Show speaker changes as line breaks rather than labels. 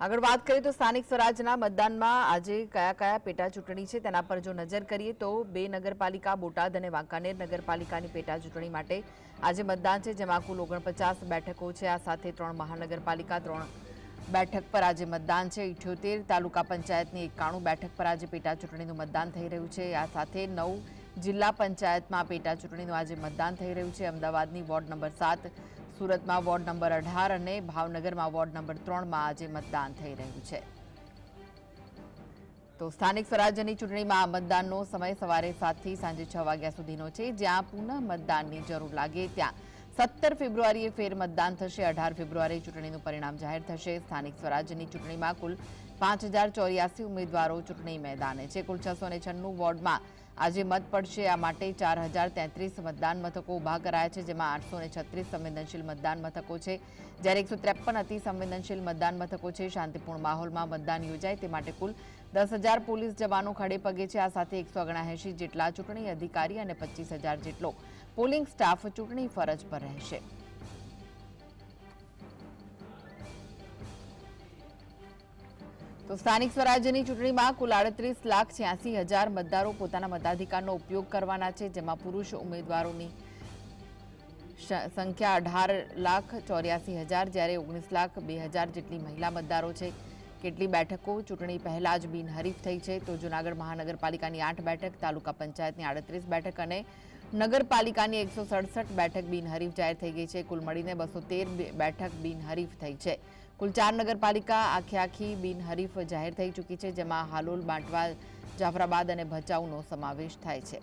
આગળ વાત કરીએ તો સ્થાનિક સ્વરાજના મતદાનમાં આજે કયા કયા પેટા ચૂંટણી છે તેના પર જો નજર કરીએ તો બે નગરપાલિકા બોટાદ અને વાંકાનેર નગરપાલિકાની પેટા ચૂંટણી માટે આજે મતદાન છે, જેમાં કુલ ઓગણપચાસ બેઠકો છે. આ સાથે ત્રણ મહાનગરપાલિકા, ત્રણ બેઠક પર આજે મતદાન છે. ઇઠ્યોતેર તાલુકા પંચાયતની એકાણું બેઠક પર આજે પેટા ચૂંટણીનું મતદાન થઈ રહ્યું છે. આ સાથે નવ જિલ્લા પંચાયતમાં પેટા ચૂંટણીનું આજે મતદાન થઈ રહ્યું છે. અમદાવાદની વોર્ડ નંબર સાત સુરતમાં વોર્ડ નંબર અઢાર અને ભાવનગરમાં વોર્ડ નંબર ત્રણમાં આજે મતદાન થઈ રહ્યું છે. તો સ્થાનિક સ્વરાજ્યની ચૂંટણીમાં આ મતદાનનો સમય સવારે સાતથી સાંજે છ વાગ્યા સુધીનો છે. જ્યાં પુનઃ મતદાનની જરૂર લાગે ત્યાં સત્તર ફેબ્રુઆરીએ ફેર થશે, અઢાર ફેબ્રુઆરીએ ચૂંટણીનું પરિણામ જાહેર થશે. સ્થાનિક સ્વરાજ્યની ચૂંટણીમાં કુલ પાંચ હજાર ચોર્યાસી ઉમેદવારો ચૂંટણી મેદાને છે. કુલ છસો ને છન્નું વોર્ડમાં આજે મત પડશે. આ માટે ચાર હજાર તેત્રીસ મતદાન મથકો ઊભા કરાયા છે, જેમાં આઠસો ને છત્રીસ સંવેદનશીલ મતદાન મથકો છે. જ્યારે એકસો ત્રેપન અતિ સંવેદનશીલ મતદાન મથકો છે. શાંતિપૂર્ણ માહોલમાં મતદાન યોજાય તે માટે કુલ દસ હજાર પોલીસ જવાનો ખડે પગે છે. આ સાથે એકસો ઓગણએંશી જેટલા ચૂંટણી અધિકારી અને પચીસ હજાર જેટલો પોલિંગ સ્ટાફ ચૂંટણી ફરજ પર રહેશે. તો સ્થાનિક સ્વરાજ્યની ચૂંટણીમાં કુલ આડત્રીસ લાખ છ્યાસી હજાર મતદારો પોતાના મતાધિકારનો ઉપયોગ કરવાના છે, જેમાં પુરુષ ઉમેદવારોની સંખ્યા અઢાર લાખ ચોર્યાસી હજાર, જ્યારે ઓગણીસ લાખ બે હજાર જેટલી મહિલા મતદારો છે. કેટલી બેઠકો ચૂંટણી પહેલાં જ બિનહરીફ થઈ છે તો જૂનાગઢ મહાનગરપાલિકાની આઠ બેઠક, તાલુકા પંચાયતની આડત્રીસ બેઠક અને નગરપાલિકાની એકસો સડસઠ બેઠક બિનહરીફ જાહેર થઈ ગઈ છે. કુલ મળીને બસો તેર બેઠક બિનહરીફ થઈ છે. કુલ ચાર નગરપાલિકા આખે આખી બિનહરીફ જાહેર થઈ ચૂકી છે, જેમાં હાલોલ બાંટવા જાફરાબાદ અને ભચાઉનો સમાવેશ થાય છે.